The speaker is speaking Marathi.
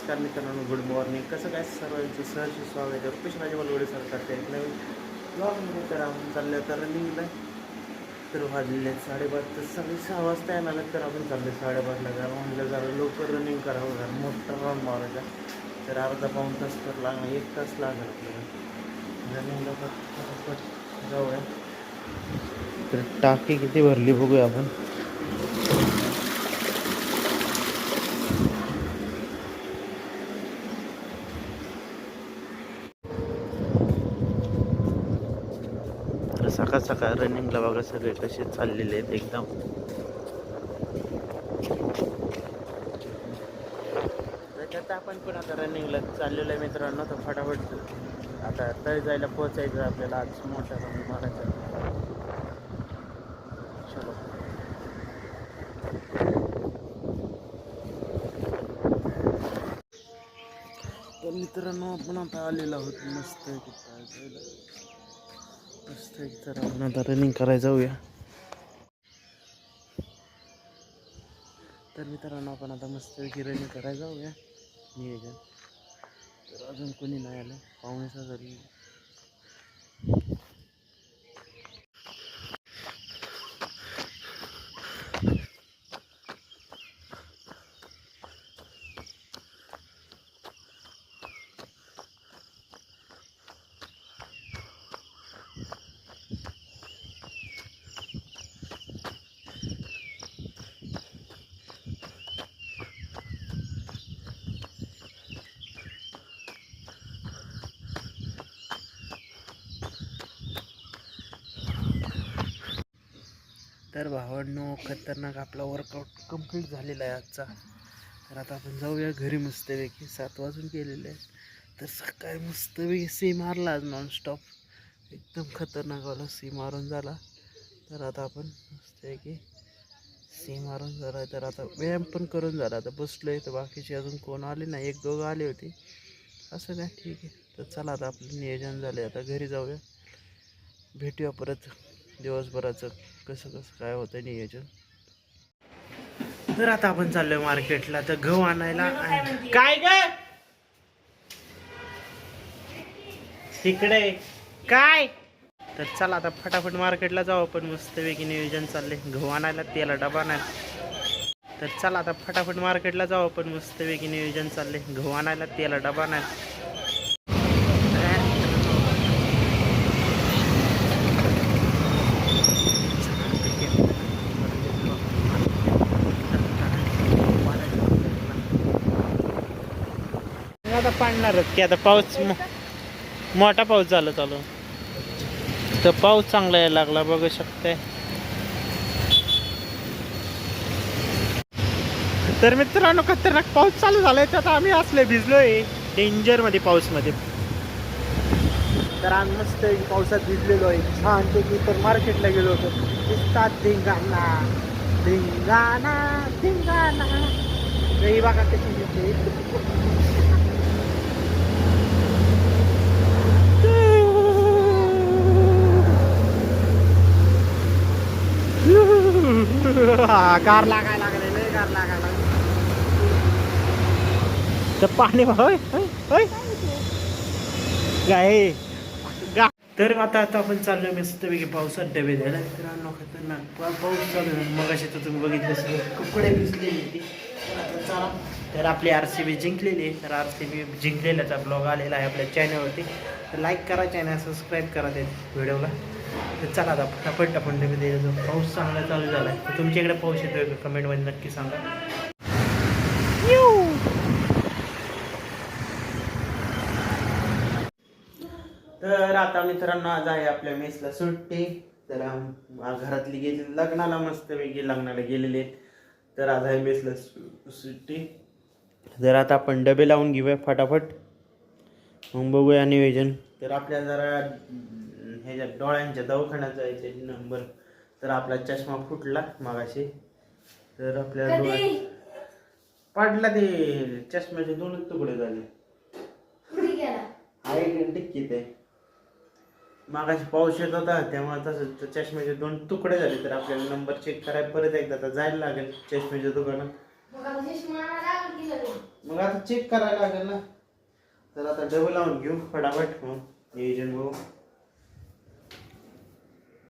नमस्कार मित्रांनो गुड मॉर्निंग कसं काय सर्वांचं सहर्ष स्वागत आहे? रुपेश राजे बलवडे सरकारच्या एक नवीन ब्लॉगमध्ये तर आपण चाललं तर रनिंगला तर वाजलेले आहेत साडेपाच तर सगळे सहा वाजता येणार तर आपण चालले साडेपाचला जरा म्हणलं जरा लवकर रनिंग करावं जरा. मोठा राऊंड मारायचा. तर अर्धा पाऊन तास तर लागणार एक तास लागणार आपल्याला. रनिंगला जाऊया. तर टाकी किती भरली बघूया आपण तर सकाळ सकाळ रनिंगला बघा सगळे कसे चाललेले आहेत एकदम? त्याच्यात आपण पण आता रनिंगला चाललेलो आहे मित्रांनो तर फटाफट आता तळी जायला पोचायचं आपल्याला आज मोठा राऊंड मारायचा चलो. तर मित्रांनो आपण आता आलेलो आहोत मस्त आहे मस्त एक तर आपण आता रनिंग करायला जाऊया. तर मित्रांनो आपण आता मस्तपैकी रनिंग करायला जाऊया. नियोजन. तर अजून कोणी नाही आलं. पाहुणे जरी तर भावांनो खतरनाक आपला वर्कआउट कंप्लीट झालेला आहे आजचा. तर आता आपण जाऊया घरी मस्तपैकी. सात वाजून केलेले आहे तर सकाळी मस्तपैकी सी मारला आज नॉनस्टॉप एकदम खतरनाकवाला सी मारून झाला. तर आता आपण मस्तपैकी सी मारून झाला. तर आता व्यायाम पण करून झाला. आता बसलो आहे तर बाकीचे अजून कोण आले नाही? एक दोघं आले होते. असं काय? ठीक आहे. तर चला आता आपलं नियोजन झालं आता घरी जाऊया. भेटूया परत. दिवसभराचं कसं कसं काय होतं नियोजन तर आता आपण चाललोय मार्केटला तर गहू आणायला काय ग? तिकडे काय? तर चला आता फटाफट मार्केटला जाऊ आपण. मस्तपैकी नियोजन चाललंय. गहू आणायला तेला डबा आणायला. तर चला आता फटाफट मार्केटला जाऊ आपण. मस्तपैकी नियोजन चाललंय. गहू आणायला तेला डबा आणायला. आता पाडणारच की आता पाऊस मोठा पाऊस झाला चालू. तर पाऊस चांगला यायला लागला बघू शकते तर मित्रांनो खतरनाक पाऊस चालू झालाय. तर आता आम्ही असले भिजलोय डेंजरमध्ये पाऊसमध्ये तर आम्ही मस्त पावसात भिजलेलो आहे. छान ते की तर मार्केटला गेलो होतो. दिसतात धिंगाणा. धिंगाणा धिंगाणा. ही बागा कशी दिसते. कार लागायला लागले लय कार लागायला लागले. तर पाणी होय होय होय. काय गा तर आता आता आपण चाललोय मस्तपैकी पावसात डबे द्यायला. मित्रांनो खतरनाक पाऊस चालू मग अशी तर तुम्ही बघितलं सगळं. कपडे भिजलेली आता चला. तर आपली आर सी बी जिंकलेली आहे. तर आर सी बी जिंकलेल्याचा ब्लॉग आलेला आहे आपल्या चॅनलवरती तर लाईक करा चॅनल सबस्क्राईब करा ते व्हिडिओला तर चला आता फटाफट आपण डबे द्यायचं पाऊस चांगला चालू झाला आहे तुमच्या इकडे पाऊस येतोय का? कमेंटमध्ये नक्की सांगा. तर आता मित्रांनो आज आहे आपल्या मेसला सुट्टी. तर घरातली गेली लग्नाला मस्त वेगळी लग्नाला गेलेले तर आज आहे मेसला सु- सुट्टी. जर आता आपण डबे लावून घेऊया फटाफट. मग बघूया नियोजन. तर आपल्या जरा ह्याच्या डोळ्यांच्या दवाखान्यात जायचे नंबर. तर आपला चष्मा फुटला मागाशी. तर आपल्या डोळ्या पडला ते. चष्म्याचे दोनच तुकडे झाले. आहे टिक्कीत आहे. मागाशी पाऊस येत होता त्यामुळे तसं चष्म्याचे दोन तुकडे झाले. तर आपल्याला नंबर चेक करायला परत एकदा जायला लागेल चष्म्याच्या दुकानात? मग आता चेक करायला लागेल ना. तर आता डबल लावून घेऊ फटाफट. मग नियोजन भाऊ